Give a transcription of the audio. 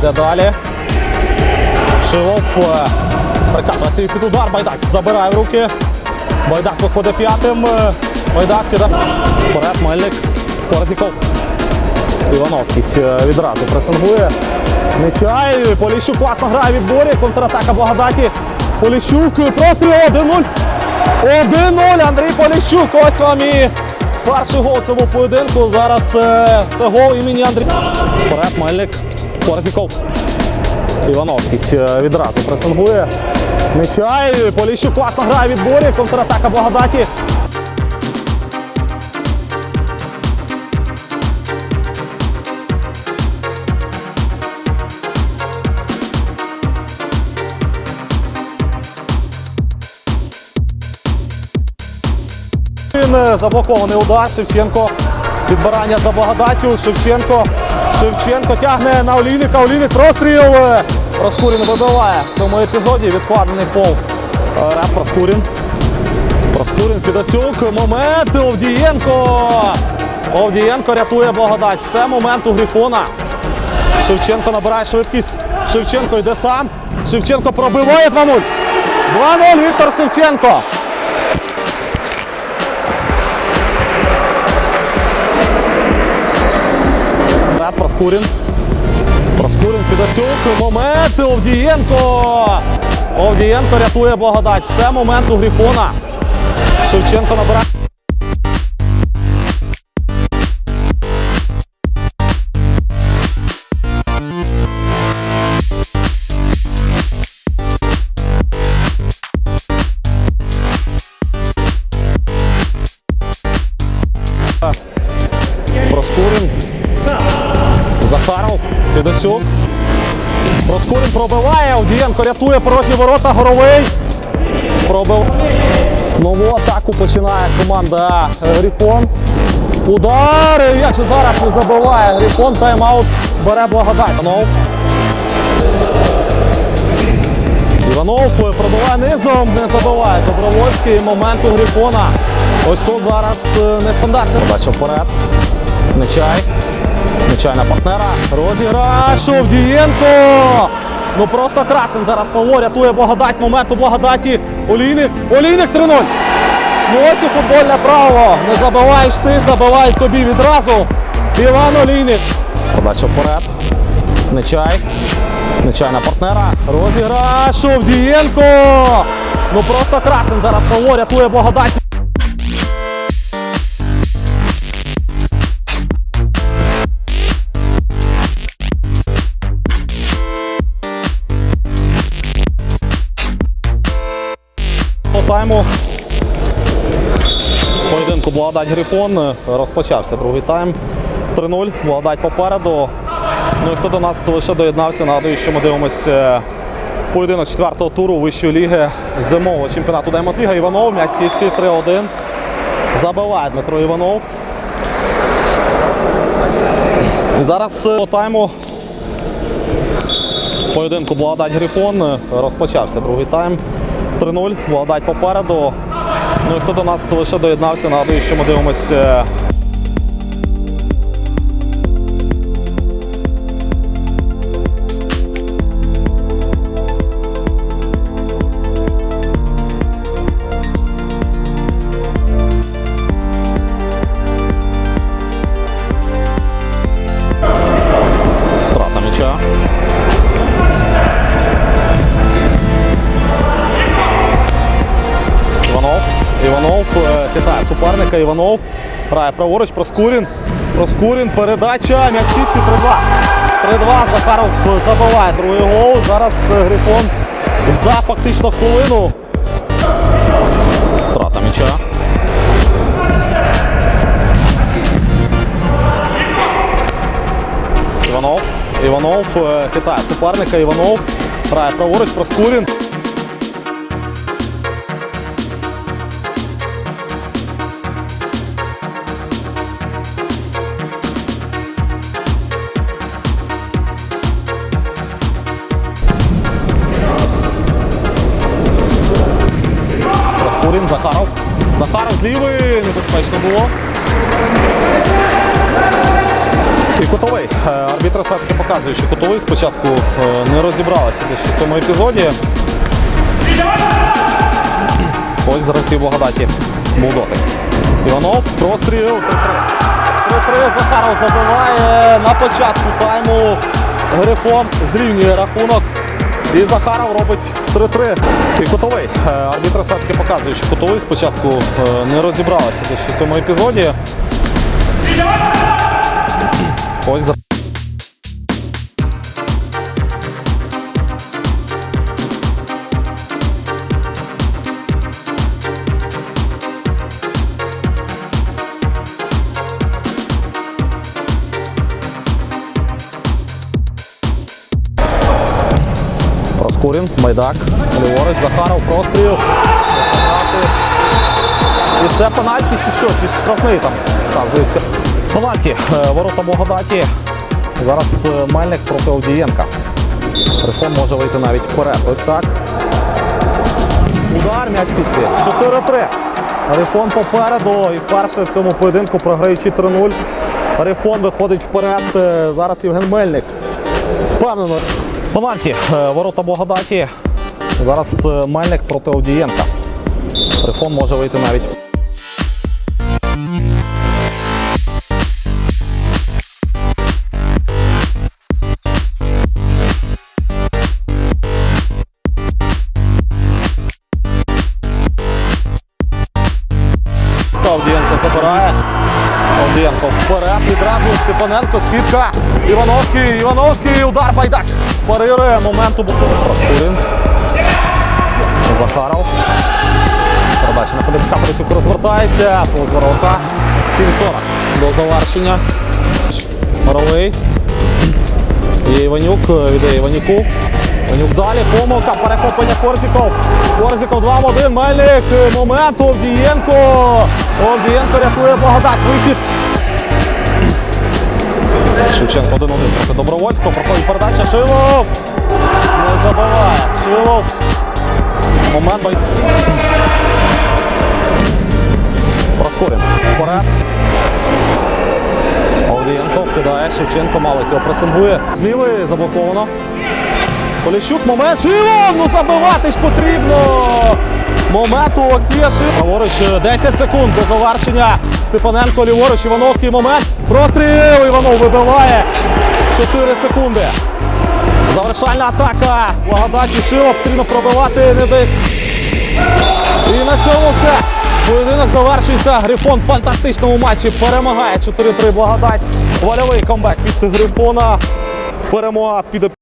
йде далі. Шилов е, прикатує свій під удар. Байдак забирає в руки. Байдак виходить п'ятим. Е, Байдак кидає. Вперед Мельник. Корзіков. Івановський е, відразу пресингує. Нечай. Поліщук класно грає відборі. Контратака благодаті. Поліщук. Простріл 1-0. 1-0. Андрій Поліщук. Ось вам і перший гол цього поєдинку. Зараз це гол імені Андрій. Вперед Мельник. Корзіков. Івановський е, відразу пресингує. Нечай. Поліщук класно грає в відборі. Контратака благодаті. Е, заблокований удар. Шевченко. Підбирання за благодаттю. Шевченко. Шевченко тягне на Олійника. Олійник простріл. Е, Проскурін вибиває в цьому епізоді. Відкладений пол. Е, Проскурін. Проскурін Фідосюк. Момент. Овдієнко. Овдієнко рятує благодать. Це момент у Грифона. Шевченко набирає швидкість. Шевченко йде сам. Шевченко пробиває 2-0. 2-0 Віктор Шевченко. Проскурін. Проскурін Федосюк. Момент. Овдієнко. Овдієнко рятує благодать. Це момент у Грифона. Шевченко набирає. Федосюк. Проскурін пробиває. Овдієнко рятує порожні ворота. Горовий. Пробив. Нову атаку починає команда Грифон. Удар. Як же зараз не забиває. Грифон тайм-аут бере благодать. Іванов. Іванов пробиває низом, не забиває. Добровольський момент у Грифона. Ось тут зараз е, нестандартна подача вперед. Нечай. Нечай на партнера. Розіграш Овдієнко. Ну просто красен зараз Павло рятує благодать. Момент у благодаті. Олійник. Олійник 3-0. Ну ось і футбольне право. Не забиваєш ти, забивають тобі відразу. Іван Олійник. Подача вперед. Нечай. Нечай на партнера. Розіграш Овдієнко. Ну просто красен зараз Павло рятує благодать. Тайму поєдинку Благодать Грифон розпочався другий тайм. 3-0. Благодать попереду. Ну і хто до нас лише доєднався, нагадую, що ми дивимося поєдинок четвертого туру вищої ліги зимового чемпіонату Даймонт-Ліга. Іванов, м'яч сітці 3-1. Забиває Дмитро Іванов. І зараз е, по тайму поєдинку Благодать Грифон розпочався другий тайм. 3-0. Владать попереду. Ну і хто до нас лише доєднався, нагадую, що ми дивимося. Суперника. Іванов грає праворуч. Проскурін. Проскурін. Передача. М'яч в сітці 3-2. 3-2. Захаров забиває другий гол. Зараз е, Грифон за фактично хвилину. Втрата м'яча. Іванов. Іванов е, хитає суперника. Іванов грає праворуч. Проскурін. Захаров. Захаров з. Небезпечно було. І кутовий. Е, Арбітр все-таки показує, що кутовий спочатку е, не розібралися дещо в цьому епізоді. Ось з гравців благодаті був дотик. Іванов, простріл. 3-3. 3-3 Захаров забиває на початку тайму. Грифон зрівнює рахунок. І Захаров робить 3-3. І кутовий. Е, Арбітр все-таки показує, що кутовий спочатку е, не розібралися дещо в цьому епізоді. Ось за. Проскурін, Майдак, ліворуч, Захаров, простріл. І це пенальті чи що? Чи штрафний там вказують. Пенальті. Е, Ворота Богодаті. Зараз е, Мельник проти Овдієнка. Рифон може вийти навіть вперед. Ось так. Удар м'яч сітці. 4-3. Рифон попереду. І вперше в цьому поєдинку програючи 3-0. Рифон виходить вперед. Е, Зараз Євген Мельник. Впевнено. Пенальті. Е, Ворота Благодаті. Зараз е, Мельник проти Овдієнка. Трифон може вийти навіть. Степаненко, скидка. Івановський, Івановський, удар байдак. Парирує моменту. Проскурин. Захаров. Передача на Ходиська Борисюк розвертається. Повз ворота. 7-40 до завершення. Моровий. Є Іванюк, віддає Іванюку. Іванюк далі, помилка, перехоплення Корзіков. Корзіков 2 в 1, Мельник, момент, Овдієнко. Овдієнко рятує благодать, вихід. Шевченко 1-1 проти Добровольського, проходить передача, Шилов. Не забиває, Шилов. Момент. бай- Вперед. Овдієнко вкидає, Шевченко Малик його пресингує. З заблоковано. Поліщук, момент. Шилов! Ну забивати ж потрібно! Момент у Олексія Шилова. Праворуч 10 секунд до завершення. Степаненко, ліворуч, Івановський момент. Простріл! Іванов вибиває. 4 секунди. Завершальна атака. Благодаті Шилов. Потрібно пробивати не десь. І на цьому все. Поєдинок завершується. Грифон в фантастичному матчі перемагає 4-3 благодать. Вольовий комбек від Грифона. Перемога під